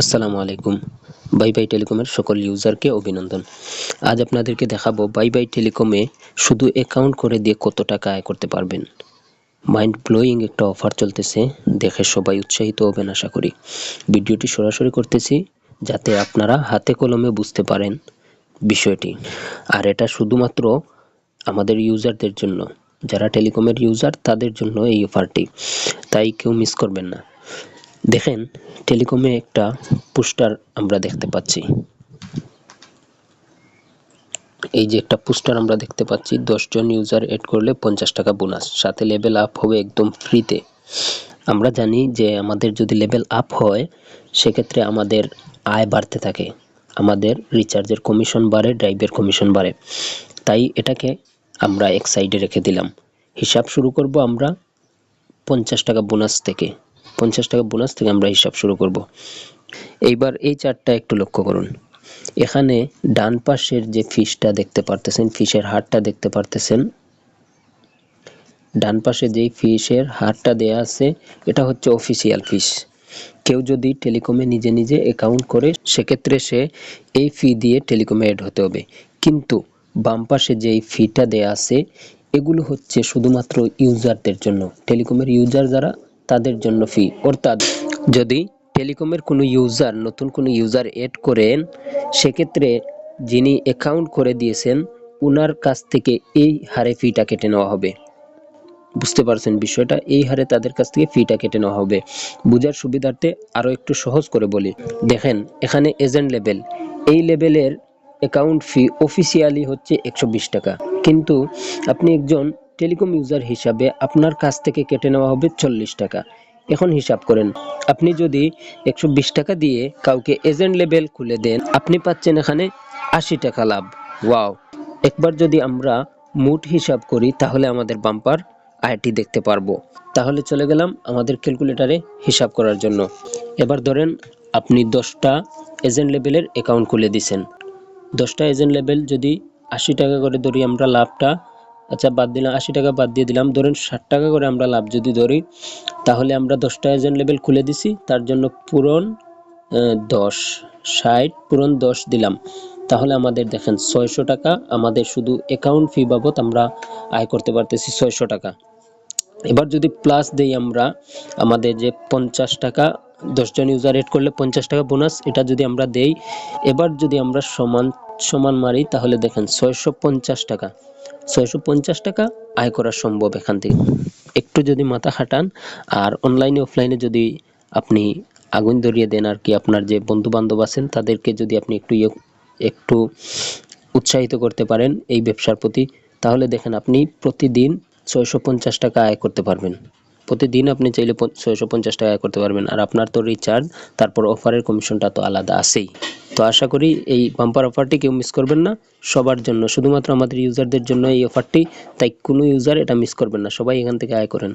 আসসালামু আলাইকুম। Bye bye টেলিকমের সকল ইউজারকে অভিনন্দন। আজ আপনাদেরকে দেখাবো বাই বাই টেলিকমে শুধু অ্যাকাউন্ট করে দিয়ে কত টাকা আয় করতে পারবেন। মাইন্ড ব্লোয়িং একটা অফার চলতেছে। দেখে সবাই উৎসাহিত হবেন আশা করি। ভিডিওটি সরাসরি করতেছি যাতে আপনারা হাতে কলমে বুঝতে পারেন বিষয়টি। আর এটা শুধুমাত্র আমাদের ইউজারদের জন্য। যারা টেলিকমের ইউজার, তাদের জন্য এই অফারটি তাই কেউ মিস করবেন না। দেখেন, টেলিকমে একটা পোস্টার আমরা দেখতে পাচ্ছি। এই যে একটা পোস্টার আমরা দেখতে পাচ্ছি, দশজন ইউজার এড করলে পঞ্চাশ টাকা বোনাস সাথে লেভেল আপ হবে একদম ফ্রিতে আমরা জানি যে আমাদের যদি লেভেল আপ হয়, সেক্ষেত্রে আমাদের আয় বাড়তে থাকে। আমাদের রিচার্জের কমিশন বাড়ে ড্রাইভের কমিশন বাড়ে। তাই এটাকে আমরা এক সাইডে রেখে দিলাম। হিসাব শুরু করব আমরা পঞ্চাশ টাকা বোনাস থেকে। পঞ্চাশ টাকা বোনাস থেকে আমরা হিসাব শুরু করব। এইবার এই চারটা একটু লক্ষ্য করুন। এখানে ডান পাশের যে ফিসটা দেখতে পারতেছেন ফিসের হারটা দেখতে পারতেছেন। ডান পাশে যেই ফিসের হারটা দেয়া আছে, এটা হচ্ছে অফিসিয়াল ফিস কেউ যদি টেলিকমে নিজে নিজে অ্যাকাউন্ট করে, সেক্ষেত্রে সে এই ফি দিয়ে টেলিকমে অ্যাড হতে হবে। কিন্তু বাম পাশে যেই ফিটা দেয়া আছে, এগুলো হচ্ছে শুধুমাত্র ইউজারদের জন্য। টেলিকমের ইউজার যারা তাদের জন্য ফি অর্থাৎ, যদি টেলিকমের কোনো ইউজার নতুন কোনো ইউজার এড করেন, সেক্ষেত্রে যিনি অ্যাকাউন্ট করে দিয়েছেন, উনার কাছ থেকে এই হারে ফিটা কেটে নেওয়া হবে। বুঝতে পারছেন বিষয়টা? এই হারে তাদের কাছ থেকে ফিটা কেটে নেওয়া হবে। বুঝার সুবিধার্থে আরও একটু সহজ করে বলি। দেখেন, এখানে এজেন্ট লেভেল এই লেভেলের অ্যাকাউন্ট ফি অফিসিয়ালি হচ্ছে একশো বিশ টাকা। কিন্তু আপনি একজন টেলিকম ইউজার হিসাবে আপনার কাছ থেকে কেটে নেওয়া হবে চল্লিশ টাকা। এখন হিসাব করেন, আপনি যদি একশো বিশ টাকা দিয়ে কাউকে এজেন্ট লেভেল খুলে দেন, আপনি পাচ্ছেন এখানে আশি টাকা লাভ। ওয়াও! একবার যদি আমরা মুট হিসাব করি, তাহলে আমাদের বাম্পার আয়টি দেখতে পারব। তাহলে চলে গেলাম আমাদের ক্যালকুলেটারে হিসাব করার জন্য। এবার ধরেন আপনি দশটা এজেন্ট লেভেলের অ্যাকাউন্ট খুলে দিছেন। দশটা এজেন্ট লেভেল যদি আশি টাকা করে ধরি, আমরা লাভটা আচ্ছা বাদ দিলাম, আশি টাকা বাদ দিয়ে দিলাম। ধরেন ষাট টাকা করে আমরা লাভ যদি ধরি, তাহলে আমরা দশটা এজেন্ট লেভেল খুলে দিছি, তার জন্য পূরণ দশ, ষাট, পূরণ দশ দিলাম। তাহলে আমাদের দেখেন ছয়শো টাকা, আমাদের শুধু অ্যাকাউন্ট ফি বাবদ আমরা আয় করতে পারতেছি ছয়শো টাকা। এবার যদি প্লাস দেই আমরা, আমাদের যে পঞ্চাশ টাকা দশজন ইউজার এড করলে পঞ্চাশ টাকা বোনাস এটা যদি আমরা দেই, এবার যদি আমরা সমান সমান মারি, তাহলে দেখেন ছয়শো পঞ্চাশ টাকা। ছয়শো পঞ্চাশ টাকা আয় করা সম্ভব এখান থেকে। একটু যদি মাথা খাটান, আর অনলাইনে অফলাইনে যদি আপনি আগুন ধরিয়ে দেন আর কি আপনার যে বন্ধু বান্ধব আছেন, তাদেরকে যদি আপনি একটু ইয়ে একটু উৎসাহিত করতে পারেন এই ব্যবসার প্রতি, তাহলে দেখেন আপনি প্রতিদিন ছয়শো পঞ্চাশ টাকা আয় করতে পারবেন। প্রতিদিন আপনি চাইলে ছয়শো পঞ্চাশ টাকা আয় করতে পারবেন। আর আপনার তো রিচার্জ তারপর অফারের কমিশনটা তো আলাদা আছেই। তো আশা করি এই বাম্পার অফারটি কেউ মিস করবেন না। সবার জন্য, শুধুমাত্র আমাদের ইউজারদের জন্য এই অফারটি তাই কোনো ইউজার এটা মিস করবেন না। সবাই এখান থেকে আয় করেন।